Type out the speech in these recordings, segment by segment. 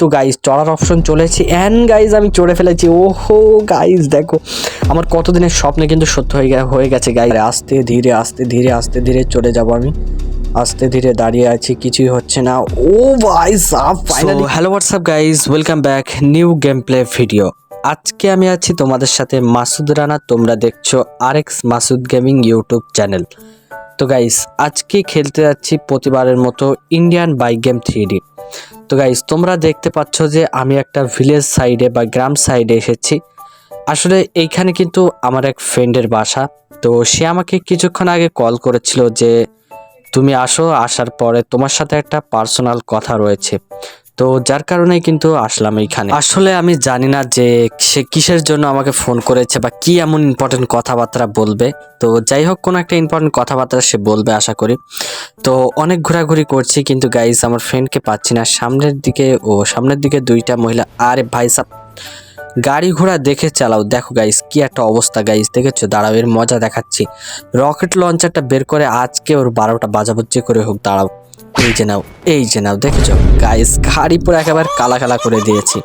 তো গাইজ চড়ার অপশন চলেছে। অ্যান্ড গাইজ আমি চড়ে ফেলেছি। ওহো গাইজ দেখো। আমার কতদিনের স্বপ্নে কিন্তু সত্য হয়ে হয়ে গেছে গাইজ আস্তে ধীরে আস্তে ধীরে আস্তে ধীরে চলে যাব আমি। আস্তে ধীরে দাঁড়িয়ে আছি কিছুই হচ্ছে না। ও ভাই sub finally hello WhatsApp guys welcome back new game play video আজকে আমি আছি তোমাদের সাথে মাসুদ রানা। তোমরা দেখছ RX Masud gaming YouTube channel তো গাইস আজকে খেলতে যাচ্ছি প্রতিবারের মতো ইন্ডিয়ান বাইক গেম থ্রি তো গাইস তোমরা দেখতে পাচ্ছ যে আমি একটা ভিলেজ সাইডে বা গ্রাম সাইডে এসেছি। আসলে এইখানে কিন্তু আমার এক ফ্রেন্ডের বাসা। তো সে আমাকে কিছুক্ষণ আগে কল করেছিল যে, তুমি আসো, আসার পরে তোমার সাথে একটা পার্সোনাল কথা রয়েছে। তো যার কারণে কিন্তু আসলাম এইখানে। আসলে আমি জানি না যে সে কিসের জন্য আমাকে ফোন করেছে বা কি এমন ইম্পর্টেন্ট কথাবার্তা বলবে। তো যাই হোক, কোনো একটা ইম্পর্টেন্ট কথাবার্তা সে বলবে আশা করি। তো অনেক ঘোরাঘুরি করছি কিন্তু গাইস আমার ফ্রেন্ডকে পাচ্ছি না। সামনের দিকে ও, সামনের দিকে দুইটা মহিলা। আরে ভাই সাব, গাড়ি ঘোড়া দেখে চালাও। দেখো গাইস কি একটা অবস্থা গাইস দেখেছ? দাঁড়াও, এর মজা দেখাচ্ছি। রকেট লঞ্চারটা বের করে আজকে ওর বারোটা বাজাবো, যে করে হোক, দাঁড়াও। এই যে নাও এই যে নাও দেখেছ? গাইস গাড়ি পুরো একেবারে কালা কালা করে দিয়েছি।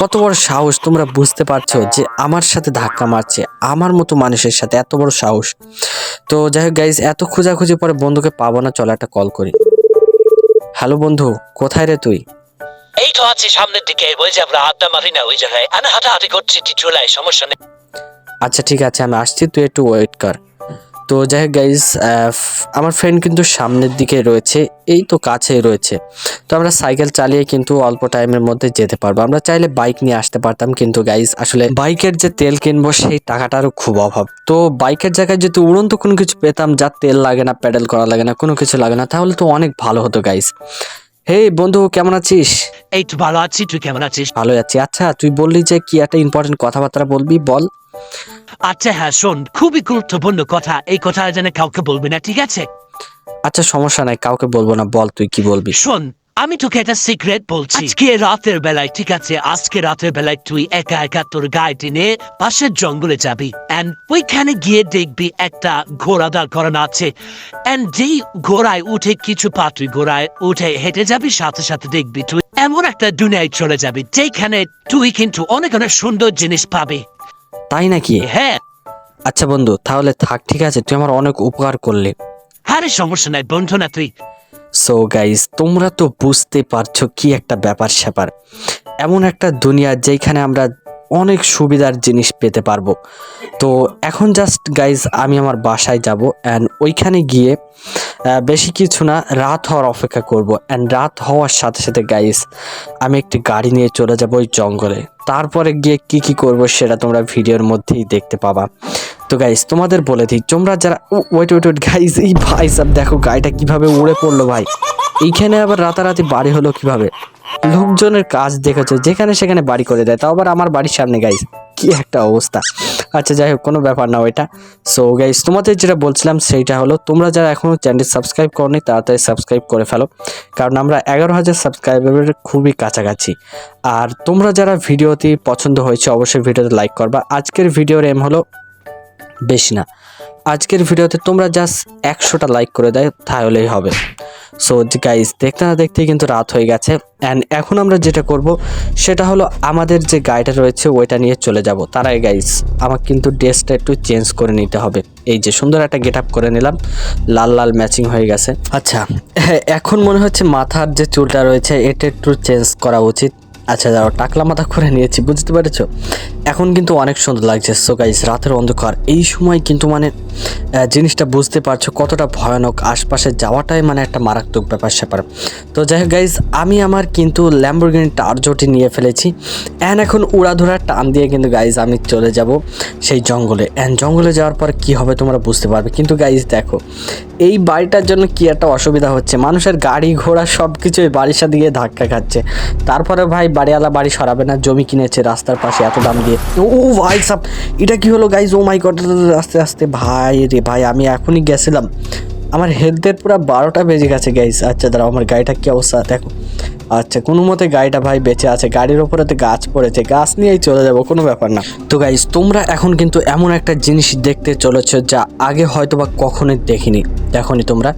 কত বড় সাহস তোমরা বুঝতে পারছ যে আমার সাথে ধাক্কা মারছে আমার মতো মানুষের সাথে এত বড় সাহস। তো যাই হোক গাইস এত খোঁজাখুঁজি পরে বন্ধুকে পাবো না চলো একটা কল করি। হ্যালো বন্ধু কোথায় রে তুই? এই তো আছি সামনের দিকে ওই যে আমরা আড্ডা মারি না ওই জায়গায়। আমি হাঁটাহাঁটি করছি চলে সমস্যা নেই। আচ্ছা ঠিক আছে আমি আসছি তুই একটু ওয়েট কর। তো যাই হোক গাইজ আমার ফ্রেন্ড কিন্তু সামনের দিকে রয়েছে, এই তো কাছেই রয়েছে। তো আমরা সাইকেল চালিয়ে কিন্তু অল্প টাইমের মধ্যে যেতে পারব। আমরা চাইলে বাইক নিয়ে আসতে পারতাম কিন্তু গাইজ আসলে বাইকের যে তেল কিনবো সেই টাকাটারও খুব অভাব। তো বাইকের জায়গায় যদি উড়ন্ত কোনো কিছু পেতাম যার তেল লাগে না প্যাডেল করা লাগে না, কোনো কিছু লাগে না, তাহলে তো অনেক ভালো হতো গাইজ হে বন্ধু কেমন আছিস? এই তো ভালো আছি তুই কেমন আছিস? ভালো আছি। আচ্ছা তুই বললি যে কি একটা ইম্পর্টেন্ট কথাবার্তা বলবি বল। আচ্ছা হ্যাঁ শোন খুবই গুরুত্বপূর্ণ কথা। এই কথা যেন কাউকে বলবি না ঠিক আছে? আচ্ছা সমস্যা নাই কাউকে বলব না বল তুই কি বলবি। শোন আমি তোকে একটা সিক্রেট বলছি। আজকে রাতের বেলায় ঠিক আছে আজকে রাতের বেলায় তুই একা একা তোর গাড়িটি নিয়ে পাশের জঙ্গলে যাবি। এন্ড ওইখানে গিয়ে দেখবি একটা ঘোড়া দাঁড় করানো আছে। এন্ড যেই ঘোড়ায় উঠে কিছু পা তুই ঘোড়ায় উঠে হেঁটে যাবি সাথে সাথে দেখবি তুই এমন একটা দুনিয়ায় চলে যাবি যেখানে তুই কিন্তু অনেক অনেক সুন্দর জিনিস পাবি। তাই নাকি? হ্যাঁ। আচ্ছা বন্ধু তাহলে থাক ঠিক আছে তুই আমার অনেক উপকার করলি। আরে সমস্যা নাই বন্ধু না তুই। সো গাইস তোমরা তো বুঝতে পারছ কি একটা ব্যাপার স্যাপার। এমন একটা দুনিয়া যেখানে আমরা অনেক সুবিধার জিনিস পেতে পারব। তো এখন জাস্ট গাইজ আমি আমার বাসায় যাব অ্যান্ড ওইখানে গিয়ে বেশি কিছু না, রাত হওয়ার অপেক্ষা করব। অ্যান্ড রাত হওয়ার সাথে সাথে গাইজ আমি একটি গাড়ি নিয়ে চলে যাব ওই জঙ্গলে। তারপরে গিয়ে কি কি করব সেটা তোমরা ভিডিওর মধ্যেই দেখতে পাবা। তো গাইস তোমাদের বলে দিই, তোমরা যারা ওয়েট ওয়েট ওয়েট গাইস এই ভাই সব দেখো গাড়িটা কীভাবে উড়ে পড়ল ভাই। এইখানে আবার রাতারাতি বাড়ি হলো কীভাবে? লোকজনের কাজ দেখেছ, যেখানে সেখানে বাড়ি করে দেয়, তাও আবার আমার বাড়ির সামনে গাইস কি একটা অবস্থা। আচ্ছা যাই হোক, কোনো ব্যাপার না ওইটা। সো গাইস তোমাদের যেটা বলছিলাম, সেইটা হলো, তোমরা যারা এখনও চ্যানেল সাবস্ক্রাইব করনি, তাড়াতাড়ি সাবস্ক্রাইব করে ফেলো, কারণ আমরা এগারো হাজার সাবস্ক্রাইবারের খুবই কাছাকাছি। আর তোমরা যারা ভিডিওটি পছন্দ হয়েছে, অবশ্যই ভিডিওতে লাইক করবা। আজকের ভিডিওর এম হলো বেশি না। আজকের ভিডিওতে তোমরা জাস্ট একশোটা লাইক করে দেয় তাহলেই হবে। সো গাইজ দেখতে না দেখতেই কিন্তু রাত হয়ে গেছে। অ্যান্ড এখন আমরা যেটা করব, সেটা হলো আমাদের যে গাড়িটা রয়েছে, ওইটা নিয়ে চলে যাব। তার আগে গাইজ আমাকে কিন্তু ড্রেসটা একটু চেঞ্জ করে নিতে হবে। এই যে সুন্দর একটা গেট আপ করে নিলাম। লাল লাল ম্যাচিং হয়ে গেছে। আচ্ছা এখন মনে হচ্ছে মাথার যে চুলটা রয়েছে, এটা একটু চেঞ্জ করা উচিত। আচ্ছা যাও টাকলা মাথা করে নিয়েছি, বুঝতে পেরেছ? এখন কিন্তু অনেক সুন্দর লাগছে। সো গাইস রাতের অন্ধকার। এই সময় কিন্তু মানে জিনিসটা বুঝতে পারছ কতটা ভয়ানক। আশপাশে যাওয়াটাই মানে একটা মারাত্মক ব্যাপার, স্যাপার। তো যাই হোক গাইজ আমি আমার কিন্তু ল্যাম্বরগিনি টার্জোটি নিয়ে ফেলেছি। অ্যান্ড এখন উড়াধুরা টান দিয়ে কিন্তু গাইজ আমি চলে যাব সেই জঙ্গলে। অ্যান্ড জঙ্গলে যাওয়ার পর কি হবে তোমরা বুঝতে পারবে। কিন্তু গাইজ দেখো, এই বাড়িটার জন্য কি একটা অসুবিধা হচ্ছে? মানুষের গাড়ি ঘোড়া সব কিছুই বাড়ির সাথে গিয়ে ধাক্কা খাচ্ছে। তারপরে ভাই বাড়িওয়ালা বাড়ি সরাবে না, জমি কিনেছে রাস্তার পাশে এত দাম দিয়ে। ও ভাই সাপ এটা কি হলো গাইজ ও মাই গড আস্তে আস্তে, ভাই রে ভাই, আমি এখনই গেছিলাম। আমার হেলথের পুরো বারোটা বেজে গেছে গাইজ আচ্ছা দাঁড়াও, আমার গাড়িটা কী অবস্থা? দেখো। আচ্ছা কোনো মতে গাড়িটা ভাই বেঁচে আছে, গাড়ির ওপরে তো গাছ পড়েছে, গাছ নিয়েই চলে যাব, কোনো ব্যাপার না। তো গাইজ তোমরা এখন কিন্তু এমন একটা জিনিস দেখতে চলেছ যা আগে হয়তো বা কখনোই দেখিনি। দেখনি তোমরা?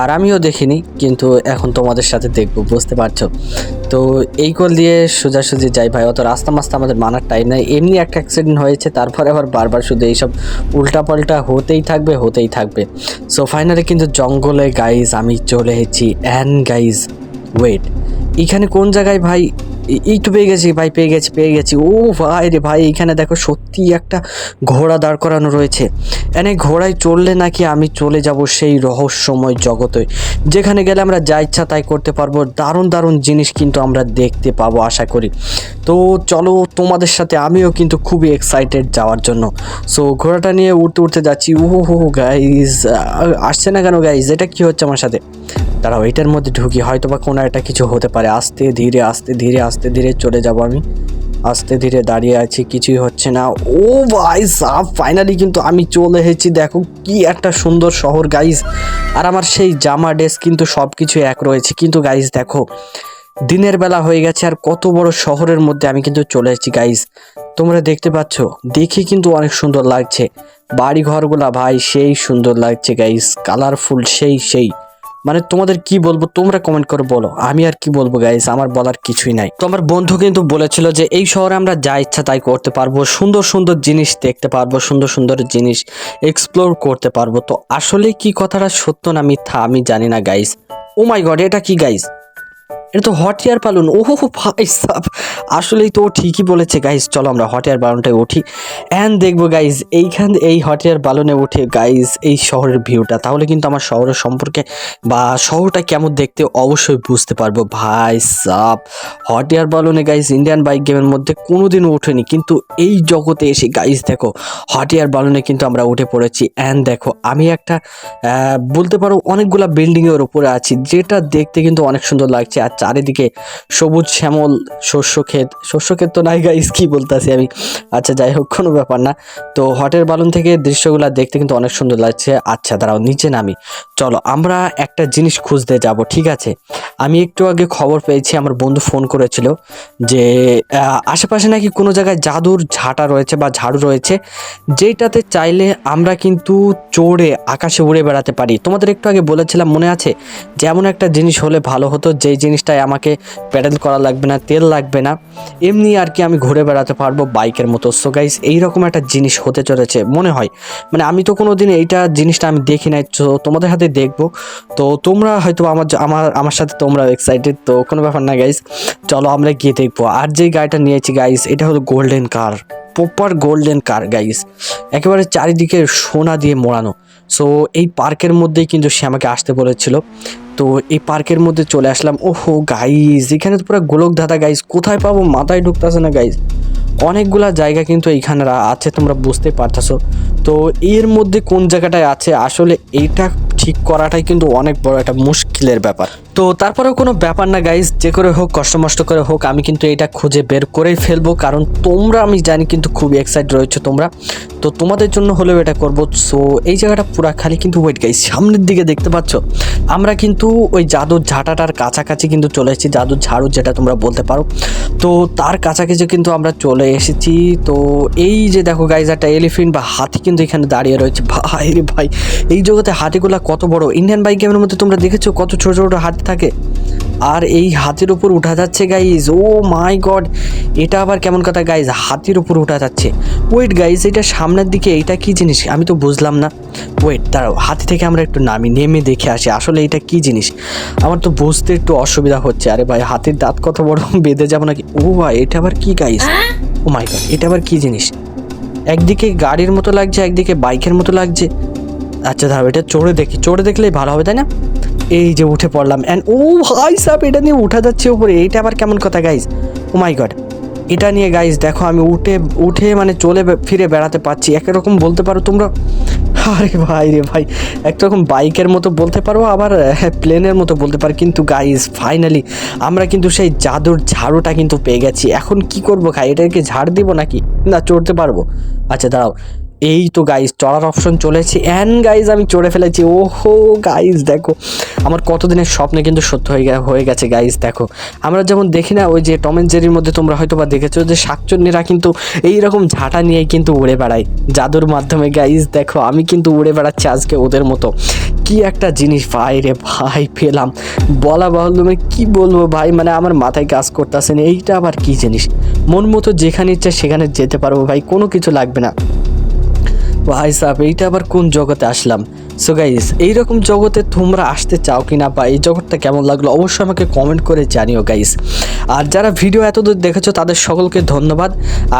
আর আমিও দেখিনি, কিন্তু এখন তোমাদের সাথে দেখব, বুঝতে পারছ? তো এই কল দিয়ে সোজাসুজি যাই ভাই, অত রাস্তা মাস্তা আমাদের মানার টাইম নাই। এমনি একটা অ্যাক্সিডেন্ট হয়েছে, তারপরে আবার বারবার শুধু এইসব উল্টাপাল্টা হতেই থাকবে হতেই থাকবে। সো ফাইনালি কিন্তু জঙ্গলে গাইজ আমি চলে এসেছি। অ্যান্ড গাইজ ওয়েট এখানে কোন জায়গায় ভাই? এই- তো পেয়ে গেছি, ভাই, পেয়ে গেছি পেয়ে গেছি। ও ভাই রে ভাই, এখানে দেখো সত্যি একটা ঘোড়া দাঁড় করানো রয়েছে। এনে ঘোড়ায় চললে নাকি আমি চলে যাব সেই রহস্যময় জগতে। যেখানে গেলে আমরা যা ইচ্ছা তাই করতে পারব, দারুণ দারুণ জিনিস কিন্তু আমরা দেখতে পাবো আশা করি। তো চলো তোমাদের সাথে আমিও কিন্তু খুবই এক্সাইটেড যাওয়ার জন্য। সো ঘোড়াটা নিয়ে উঠতে উঠতে যাচ্ছি। ও হো গাইজ আসছে না কেন গাইজ এটা কি হচ্ছে আমার সাথে? দাঁড়াও, এটার মধ্যে ঢুকি হয়তো বা কোনো একটা কিছু হতে পারে। আস্তে ধীরে আস্তে ধীরে আস্তে ধীরে চলে যাব আমি। আস্তে ধীরে দাঁড়িয়ে আছি, কিছুই হচ্ছে না। ও ভাই সাহ ফাইনালি কিন্তু আমি চলে এসেছি। দেখো কি একটা সুন্দর শহর গাইজ আর আমার সেই জামা ড্রেস কিন্তু সব কিছু এক রয়েছে। কিন্তু গাইজ দেখো, দিনের বেলা হয়ে গেছে আর কত বড় শহরের মধ্যে আমি কিন্তু চলে এসেছি গাইজ তোমরা দেখতে পাচ্ছ, দেখে কিন্তু অনেক সুন্দর লাগছে। বাড়ি ঘরগুলা ভাই, সেই সুন্দর লাগছে গাইজ কালারফুল সেই সেই। মানে তোমাদের কি বলব? তোমরা কমেন্ট করে বলো। আমি আর কি বলব গাইস আমার বলার কিছুই নাই। তো আমার বন্ধু কিন্তু বলেছিল যে, এই শহরে আমরা যা ইচ্ছা তাই করতে পারব। সুন্দর সুন্দর জিনিস দেখতে পারব, সুন্দর সুন্দর জিনিস এক্সপ্লোর করতে পারব। তো আসলে কি কথাটা সত্য না মিথ্যা আমি জানি না গাইস ও মাই গড এটা কি গাইস এটা তো হট এয়ার বালুন ও ভাই সাব। আসলেই তো ঠিকই বলেছে গাইজ চলো আমরা হট এয়ার বালুনটায় উঠি। অ্যান্ড দেখব গাইজ এইখান, এই হট এয়ার বালুনে উঠে গাইজ এই শহরের ভিউটা তাহলে কিন্তু আমার শহরের সম্পর্কে বা শহরটা কেমন দেখতে অবশ্যই বুঝতে পারব। ভাই সাব হট এয়ার বালুনে গাইজ ইন্ডিয়ান বাইক গেমের মধ্যে কোনোদিনও ওঠেনি কিন্তু এই জগতে এসে গাইজ দেখো হট এয়ার বালুনে কিন্তু আমরা উঠে পড়েছি। অ্যান্ড দেখো, আমি একটা বলতে পারো, অনেকগুলা বিল্ডিংয়ের উপরে আছি, যেটা দেখতে কিন্তু অনেক সুন্দর লাগছে। আর চারিদিকে সবুজ শ্যামল শস্য ক্ষেত শস্য ক্ষেত তো নাই গাইজ কি বলতেছি আমি? আচ্ছা যাই হোক, কোনো ব্যাপার না। তো হটের বালুন থেকে দৃশ্যগুলো দেখতে কিন্তু অনেক সুন্দর লাগছে। আচ্ছা দাঁড়াও, নিচে নামি। চলো, আমরা একটা জিনিস খুঁজতে যাব, ঠিক আছে? আমি একটু আগে খবর পেয়েছি, আমার বন্ধু ফোন করেছিল যে আশেপাশে নাকি কোনো জায়গায় জাদুর ঝাঁটা রয়েছে বা ঝাড়ু রয়েছে যেটাতে চাইলে আমরা কিন্তু চড়ে আকাশে উড়ে বেড়াতে পারি। তোমাদের একটু আগে বলেছিলাম, মনে আছে? যেমন একটা জিনিস হলে ভালো হতো, যেই জিনিসটায় আমাকে প্যাডেল করা লাগবে না, তেল লাগবে না। এমনি আর কি আমি ঘুরে বেড়াতে পারব বাইকের মতো। সো গাইস এইরকম একটা জিনিস হতে চলেছে, মনে হয়। মানে আমি তো কোনো দিন এইটা জিনিসটা আমি দেখি নাই, তো তোমাদের হাতে দেখব। তো তোমরা হয়তো আমার আমার আমার সাথে তোমরা এক্সাইটেড তো কোনো ব্যাপার না গাইস চলো আমরা গিয়ে দেখব। আর যেই গাড়িটা নিয়েছি গাইস এটা হলো golden car proper golden car guys একেবারে চারিদিকে সোনা দিয়ে মোড়ানো। সো এই পার্কের মধ্যেই কিন্তু সে আমাকে আসতে বলেছিল। তো এই পার্কের মধ্যে চলে আসলাম। ওহো গাইজ এখানে তো পুরো গোলক ধাঁধা গাইজ কোথায় পাবো? মাথায় ঢুকতেছে না গাইজ অনেকগুলা জায়গা কিন্তু এইখানে আছে, তোমরা বুঝতে পারতেছো। তো এর মধ্যে কোন জায়গাটায় আছে? আসলে এইটা ঠিক করাটাই কিন্তু অনেক বড় একটা মুশকিলের ব্যাপার। তো তারপরেও কোনো ব্যাপার না গাইজ যে করে হোক, কষ্ট মষ্ট করে হোক, আমি কিন্তু এটা খুঁজে বের করেই ফেলব, কারণ তোমরা আমি জানি কিন্তু খুব এক্সাইট রয়েছে তোমরা। তো তোমাদের জন্য হলেও এটা করব। সো এই জায়গাটা পুরা খালি কিন্তু ওয়েট গাইজ সামনের দিকে দেখতে পাচ্ছ? আমরা কিন্তু ওই জাদুর ঝাঁটাটার কাছাকাছি কিন্তু চলে এসেছি, জাদুর ঝাড়ু যেটা তোমরা বলতে পারো। তো তার কাছাকাছি কিন্তু আমরা চলে এসেছি। তো এই যে দেখো গাইজ একটা এলিফেন্ট বা হাতি কিন্তু এখানে দাঁড়িয়ে রয়েছে। ভাই ভাই, এই জগতে হাতিগুলা কত বড় ইন্ডিয়ান বাইক গেমের মধ্যে তোমরা দেখেছ কত ছোট ছোট হাত থাকে? আর এই হাতির উপর উঠা যাচ্ছে গাইজ ও মাই গড এটা আবার কেমন কথা গাইজ হাতির উপর উঠা যাচ্ছে। ওয়েট গাইজ এটা সামনের দিকে এটা কি জিনিস? আমি তো বুঝলাম না। ওয়েট দাঁড়াও হাতি থেকে আমরা একটু নামি নেমে দেখে আসি আসলে এটা কি জিনিস? আমার তো বুঝতে একটু অসুবিধা হচ্ছে। আরে ভাই হাতির দাঁত কত বড় বেঁধে যাব নাকি? ও ভাই এটা আবার কি গাইজ ও মাই গড এটা আবার কি জিনিস? একদিকে গাড়ির মতো লাগছে একদিকে বাইকের মতো লাগছে। আচ্ছা দাঁড়াও, এটা চড়ে দেখি। চড়ে দেখলেই ভালো হবে, তাই না? এই যে উঠে পড়লাম অ্যান্ড ও ভাই সাপ এটা নিয়ে উঠা যাচ্ছে উপরে, এইটা আবার কেমন কথা গাইজ ও মাই গড এটা নিয়ে গাইজ দেখো, আমি উঠে উঠে মানে চলে ফিরে বেড়াতে পারছি। একরকম বলতে পারো তোমরা? আরে ভাই রে ভাই একরকম বাইকের মতো বলতে পারো, আবার প্লেনের মতো বলতে পারো। কিন্তু গাইজ ফাইনালি আমরা কিন্তু সেই জাদুর ঝাড়ুটা কিন্তু পেয়ে গেছি। এখন কি করব খাই এটাকে ঝাড় দিব নাকি? না, চড়তে পারব। আচ্ছা দাঁড়াও এই তো গাইজ চড়ার অপশন চলেছে। অ্যান্ড গাইজ আমি চড়ে ফেলেছি। ওহো গাইজ দেখো, আমার কতদিনের স্বপ্নে কিন্তু সত্য হয়ে হয়ে গেছে গাইজ দেখো। আমরা যেমন দেখি না, ওই যে টম অ্যান্ড জেরির মধ্যে তোমরা হয়তো বা দেখেছ যে শাকচন্নিরা কিন্তু এই রকম ঝাঁটা নিয়ে কিন্তু উড়ে বেড়ায়। জাদুর মাধ্যমে গাইজ দেখো, আমি কিন্তু উড়ে বেড়াচ্ছি আজকে ওদের মতো। কি একটা জিনিস, ভাই রে ভাই, পেলাম। বলা বাহুল্য মানে কি বলব ভাই মানে আমার মাথায় কাজ করতেছে না, এইটা আবার কি জিনিস? মন মতো যেখানে ইচ্ছা সেখানে যেতে পারব ভাই, কোনো কিছু লাগবে না। ভাই সাহেব এইটা আবার কোন জগতে আসলাম? সো গাইস এইরকম জগতে তোমরা আসতে চাও কি না বা এই জগৎটা কেমন লাগল অবশ্যই আমাকে কমেন্ট করে জানিও গাইস আর যারা ভিডিও এতদূর দেখেছ, তাদের সকলকে ধন্যবাদ।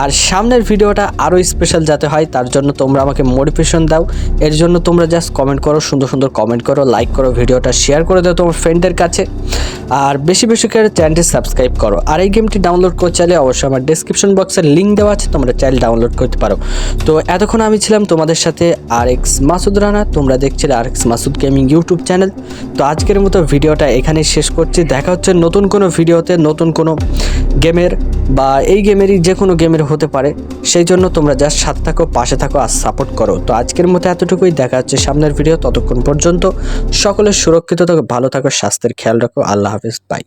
আর সামনের ভিডিওটা আরও স্পেশাল যাতে হয়, তার জন্য তোমরা আমাকে মোটিভেশন দাও। এর জন্য তোমরা জাস্ট কমেন্ট করো, সুন্দর সুন্দর কমেন্ট করো লাইক করো ভিডিওটা শেয়ার করে দাও তোমার ফ্রেন্ডের কাছে। আর বেশি বেশি করে চ্যানেলটি সাবস্ক্রাইব করো। আর এই গেমটি ডাউনলোড করতে চাইলে অবশ্যই আমার ডিসক্রিপশন বক্সের লিঙ্ক দেওয়া আছে, তোমরা চাইলে ডাউনলোড করতে পারো। তো এতক্ষণ আমি ছিলাম তোমাদের সাথে আর এক্স মাসুদ রানা, তোমরা দেখছিলে R X Masud gaming YouTube channel তো আজকের মতো ভিডিওটা এখানেই শেষ করছি। দেখা হচ্ছে নতুন কোনো ভিডিওতে, নতুন কোনো গেমের বা এই গেমেরই যে কোনো গেমের হতে পারে। সেই জন্য তোমরা জাস্ট সাথে থাকো, পাশে থাকো আর সাপোর্ট করো। তো আজকের মতো এতটুকুই। দেখা হচ্ছে সামনের ভিডিও ততক্ষণ পর্যন্ত। সকলের সুরক্ষিত থাকো, ভালো থাকো, স্বাস্থ্যের খেয়াল রাখো। আল্লাহ হাফিজ। বাই